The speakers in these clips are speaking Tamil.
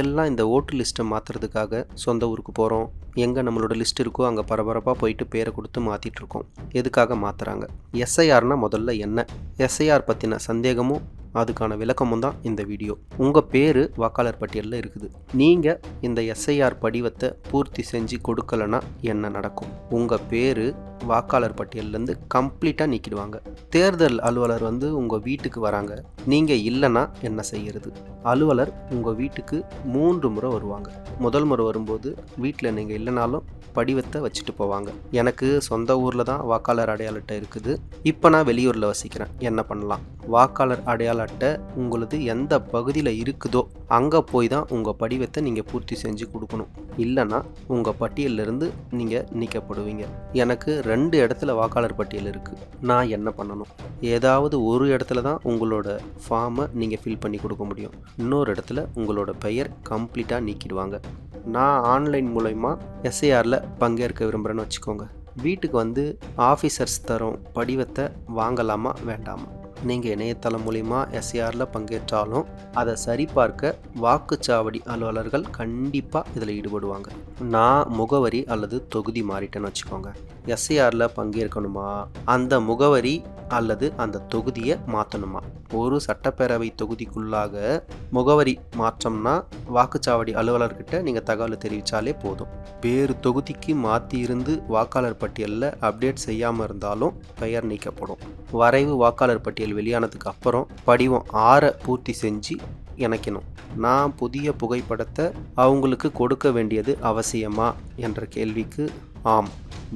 எல்லாம் இந்த ஓட்டு லிஸ்ட்டை மாற்றுறதுக்காக சொந்த ஊருக்கு போகிறோம் எங்கே நம்மளோட லிஸ்ட் இருக்கோ அங்கே பரபரப்பாக போயிட்டு பேரை கொடுத்து மாற்றிட்டு இருக்கோம். எதுக்காக மாற்றுறாங்க எஸ்ஐஆர்னால் முதல்ல என்ன? எஸ்ஐஆர் பற்றின சந்தேகமும் அதுக்கான விளக்கமும் தான் இந்த வீடியோ. உங்கள் பேர் வாக்காளர் பட்டியலில் இருக்குது. நீங்கள் இந்த எஸ்ஐஆர் படிவத்தை பூர்த்தி செஞ்சு கொடுக்கலனா என்ன நடக்கும்? உங்கள் பேர் வாக்காளர் பட்டியல்லேருந்து கம்ப்ளீட்டாக நீக்கிடுவாங்க. தேர்தல் அலுவலர் வந்து உங்கள் வீட்டுக்கு வராங்க. நீங்கள் இல்லைன்னா என்ன செய்யறது? அலுவலர் உங்கள் வீட்டுக்கு மூன்று முறை வருவாங்க. முதல் முறை வரும்போது வீட்டில் நீங்கள் இல்லைனாலும் படிவத்தை வச்சுட்டு போவாங்க. எனக்கு சொந்த ஊரில் தான் வாக்காளர் அடையாள அட்டை இருக்குது. இப்போ நான் வெளியூரில் வசிக்கிறேன். என்ன பண்ணலாம்? வாக்காளர் அடையாள அட்டை உங்களது எந்த பகுதியில் இருக்குதோ அங்கே போய் தான் உங்கள் படிவத்தை நீங்கள் பூர்த்தி செஞ்சு கொடுக்கணும். இல்லைன்னா உங்கள் பட்டியலிருந்து நீங்கள் நீக்கப்படுவீங்க. எனக்கு ரெண்டு இடத்துல வாக்காளர் பட்டியல் இருக்குது நான் என்ன பண்ணணும்? ஏதாவது ஒரு இடத்துல தான் உங்களோட ஃபார்மை நீங்கள் ஃபில் பண்ணி கொடுக்க முடியும். இன்னொரு இடத்துல உங்களோட பெயர் கம்ப்ளீட்டாக நீக்கிடுவாங்க. நான் ஆன்லைன் மூலயமா எஸ்ஏஆரில் பங்கேற்க விரும்புகிறேன்னு வச்சுக்கோங்க. வீட்டுக்கு வந்து ஆஃபீஸர்ஸ் தரும் படிவத்தை வாங்கலாமா வேண்டாமா? நீங்கள் இணையதளம் மூலிமா எஸ்ஏஆரில் பங்கேற்றாலும் அதை சரிபார்க்க வாக்குச்சாவடி அலுவலர்கள் கண்டிப்பாக இதில் ஈடுபடுவாங்க. நான் முகவரி அல்லது தொகுதி மாறிட்டேன்னு வச்சுக்கோங்க. எஸ்ஏஆரில் பங்கேற்கணுமா? அந்த முகவரி அல்லது அந்த தொகுதியை மாற்றணுமா ஒரு சட்டப்பேரவை தொகுதிக்குள்ளாக முகவரி மாற்றம்னா வாக்குச்சாவடி அலுவலர்கிட்ட நீங்கள் தகவலை தெரிவித்தாலே போதும். வேறு தொகுதிக்கு மாற்றி இருந்து வாக்காளர் பட்டியலில் அப்டேட் செய்யாமல் இருந்தாலும் பெயர் நீக்கப்படும். வரைவு வாக்காளர் பட்டியல் வெளியானதுக்கு அப்புறம் படிவம் ஆறை பூர்த்தி செஞ்சு இணைக்கணும். நான் புதிய புகைப்படத்தை அவங்களுக்கு கொடுக்க வேண்டியது அவசியமா? என்ற கேள்விக்கு ஆம்.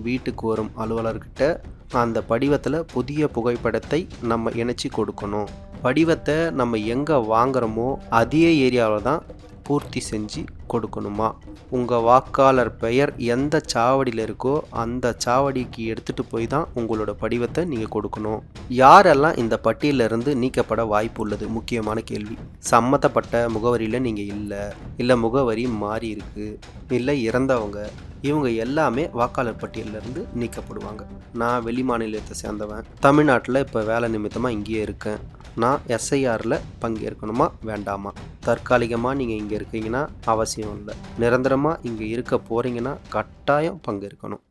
வீட்டுக்கு வரும் அலுவலர்கிட்ட அந்த படிவத்தில் புதிய புகைப்படத்தை நம்ம இணைச்சி கொடுக்கணும். படிவத்தை நம்ம எங்கே வாங்குறோமோ அதே ஏரியாவில் தான் பூர்த்தி செஞ்சு கொடுக்கணுமா? உங்கள் வாக்காளர் பெயர் எந்த சாவடியில் இருக்கோ அந்த சாவடிக்கு எடுத்துகிட்டு போய் தான் உங்களோட படிவத்தை நீங்கள் கொடுக்கணும். யாரெல்லாம் இந்த பட்டியலிருந்து நீக்கப்பட வாய்ப்பு உள்ளது? முக்கியமான கேள்வி. சம்மந்தப்பட்ட முகவரியில் நீங்கள் இல்லை. இல்லை முகவரி மாறி இருக்கு. இல்லை இறந்தவங்க. இவங்க எல்லாமே வாக்காளர் பட்டியலிருந்து நீக்கப்படுவாங்க. நான் வெளி மாநிலத்தை சேர்ந்தவன். தமிழ்நாட்டில் இப்போ வேலை நிமித்தமாக இங்கேயே இருக்கேன். நான் எஸ்ஐஆரில் பங்கேற்கணுமா? வேண்டாமா? தற்காலிகமாக நீங்கள் இங்கே இருக்கீங்கன்னா அவசியம் இல்லை. நிரந்தரமாக இங்கே இருக்க போகிறீங்கன்னா கட்டாயம் பங்கேற்கணும்.